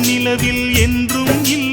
நிலவில் என்றும் இல்லை.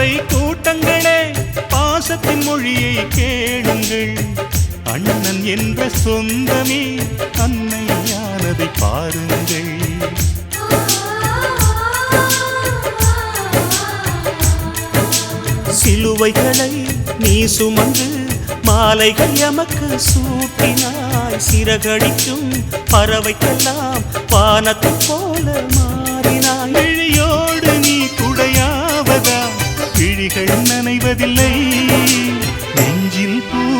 பறவை கூட்டங்களே பாசத்தின் மொழியை கேளுங்கள். அண்ணன் என்ற சொந்தமே அன்னையானதை பாருங்கள். சிலுவைகளை நீ சுமந்து மாலைகள் எமக்கு சூட்டினாய். சிறகடிக்கும் பறவைக்கெல்லாம் வானத்தை போல மாறினாய். விழிகள் நனைவதில்லை நெஞ்சில் பூ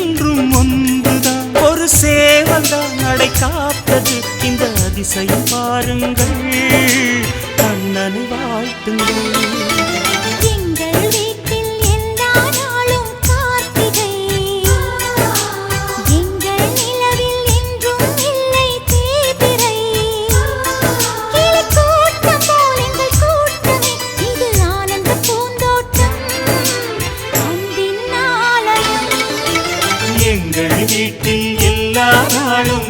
காத்தது இந்த அதிசயம் பாருங்கள். கண்ணனை வாழ்த்துங்கள். எங்கள் வீட்டில் எல்லா நாளும்